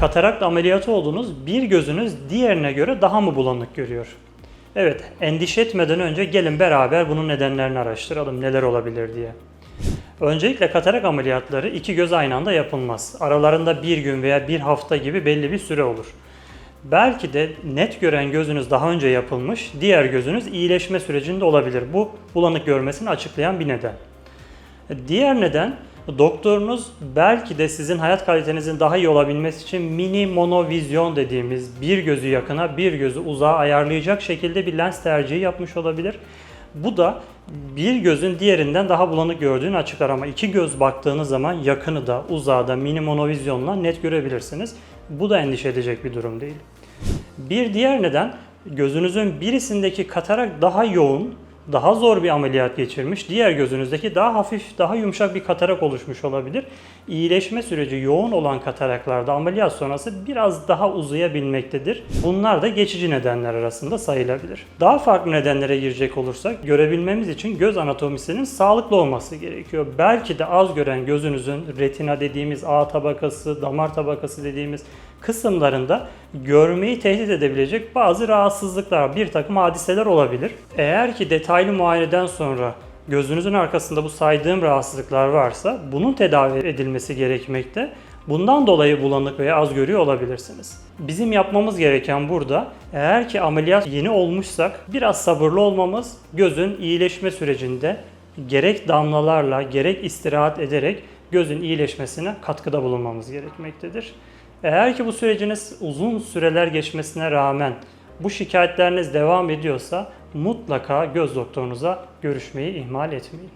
Katarakt ameliyatı oldunuz, bir gözünüz diğerine göre daha mı bulanık görüyor? Evet, endişe etmeden önce gelin beraber bunun nedenlerini araştıralım, neler olabilir diye. Öncelikle katarak ameliyatları iki göz aynı anda yapılmaz. Aralarında bir gün veya bir hafta gibi belli bir süre olur. Belki de net gören gözünüz daha önce yapılmış, diğer gözünüz iyileşme sürecinde olabilir. Bu bulanık görmesini açıklayan bir neden. Diğer neden doktorunuz belki de sizin hayat kalitenizin daha iyi olabilmesi için mini monovizyon dediğimiz bir gözü yakına bir gözü uzağa ayarlayacak şekilde bir lens tercihi yapmış olabilir. Bu da bir gözün diğerinden daha bulanık gördüğünü açıklar ama iki göz baktığınız zaman yakını da uzağı da mini monovizyonla net görebilirsiniz. Bu da endişe edecek bir durum değil. Bir diğer neden gözünüzün birisindeki katarak daha yoğun, daha zor bir ameliyat geçirmiş. Diğer gözünüzdeki daha hafif, daha yumuşak bir katarak oluşmuş olabilir. İyileşme süreci yoğun olan kataraklarda ameliyat sonrası biraz daha uzayabilmektedir. Bunlar da geçici nedenler arasında sayılabilir. Daha farklı nedenlere girecek olursak görebilmemiz için göz anatomisinin sağlıklı olması gerekiyor. Belki de az gören gözünüzün retina dediğimiz A tabakası, damar tabakası dediğimiz kısımlarında görmeyi tehdit edebilecek bazı rahatsızlıklar, bir takım hadiseler olabilir. Eğer ki detaylı muayeneden sonra gözünüzün arkasında bu saydığım rahatsızlıklar varsa bunun tedavi edilmesi gerekmekte. Bundan dolayı bulanık veya az görüyor olabilirsiniz. Bizim yapmamız gereken burada eğer ki ameliyat yeni olmuşsak biraz sabırlı olmamız gözün iyileşme sürecinde gerek damlalarla gerek istirahat ederek gözün iyileşmesine katkıda bulunmamız gerekmektedir. Eğer ki bu süreciniz uzun süreler geçmesine rağmen bu şikayetleriniz devam ediyorsa mutlaka göz doktorunuza görüşmeyi ihmal etmeyin.